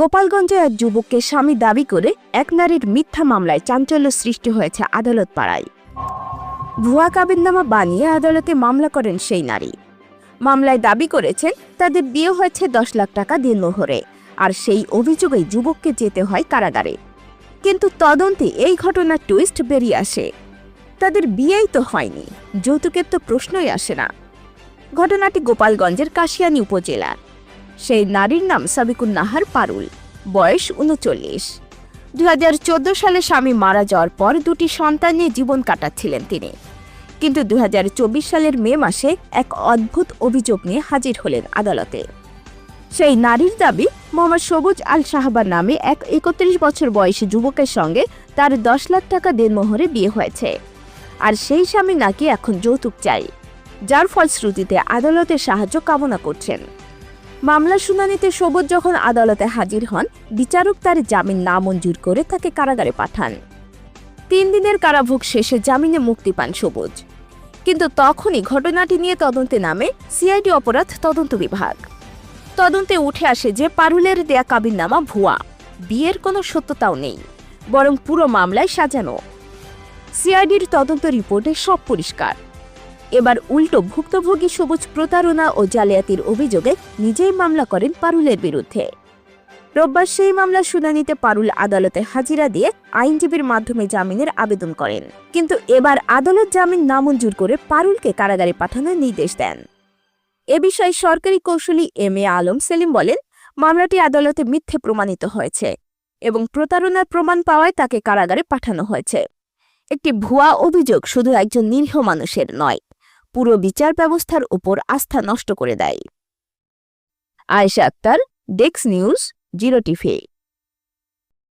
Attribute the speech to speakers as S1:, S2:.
S1: গোপালগঞ্জে এক যুবককে স্বামী দাবি করে এক নারীর মিথ্যা মামলায় চাঞ্চল্য সৃষ্টি হয়েছে আদালত পাড়ায় ভুয়া কাবিননামা বানিয়ে আদালতে মামলা করেন সেই নারী। মামলায় দাবি করেছেন, তাদের বিয়ে হয়েছে দশ লাখ টাকা দিনমোহরে আর সেই অভিযোগেই যুবককে যেতে হয় কারাগারে। কিন্তু তদন্তে এই ঘটনার টুইস্ট বেরিয়ে আসে। তাদের বিয়েই তো হয়নি, যৌতুকের তো প্রশ্নই আসে না। ঘটনাটি গোপালগঞ্জের কাশিয়ানী উপজেলার। সেই নারীর নাম সাবিকুন নাহার পারুল, বয়স উনচল্লিশ। দু সালে স্বামী মারা যাওয়ার পর দুটি সন্তান নিয়ে জীবন কাটাচ্ছিলেন তিনি। কিন্তু দু হাজার চব্বিশ সালের মে মাসে এক অদ্ভুত অভিযোগ নিয়ে হাজির হলেন আদালতে। সেই নারীর দাবি, মোহাম্মদ সবুজ আল সাহাবার নামে এক একত্রিশ বছর বয়সী যুবকের সঙ্গে তার দশ লাখ টাকা দেনমোহরে বিয়ে হয়েছে। আর সেই স্বামী নাকি এখন যৌতুক চাই, যার ফলশ্রুতিতে আদালতের সাহায্য কামনা করছেন। মামলা শুনানিতে সবুজ যখন আদালতে হাজির হন, বিচারক তার জামিন নামঞ্জুর করে তাকে কারাগারে পাঠান। তিন দিনের কারাভোগ শেষে জামিনে মুক্তি পান সবুজ। কিন্তু তখনই ঘটনাটি নিয়ে তদন্তে নামে সিআইডি অপরাধ তদন্ত বিভাগ। তদন্তে উঠে আসে যে পারুলের দেয়া কাবিননামা ভুয়া। বিয়ের কোনো সত্যতাও নেই, বরং পুরো মামলায় সাজানো। সিআইডির তদন্ত রিপোর্টে সব পরিষ্কার। এবার উল্টো ভুক্তভোগী সবুজ প্রতারণা ও জালিয়াতির অভিযোগে নিজেই মামলা করেন পারুলের বিরুদ্ধে। রোববার সেই মামলার শুনানিতে পারুল আদালতে হাজিরা দিয়ে আইনজীবীর মাধ্যমে জামিনের আবেদন করেন। কিন্তু এবার আদালত জামিন নামঞ্জুর করে পারুলকে কারাগারে পাঠানোর নির্দেশ দেন। এ বিষয়ে সরকারি কৌশলী এম এ আলম সেলিম বলেন, মামলাটি আদালতে মিথ্যে প্রমাণিত হয়েছে এবং প্রতারণার প্রমাণ পাওয়ায় তাকে কারাগারে পাঠানো হয়েছে। একটি ভুয়া অভিযোগ শুধু একজন নিরীহ মানুষের নয় পুরো বিচার ব্যবস্থার উপর আস্থা নষ্ট করে দেয়। আয়েশা আক্তার ডেক্স নিউজ জিরো টিভি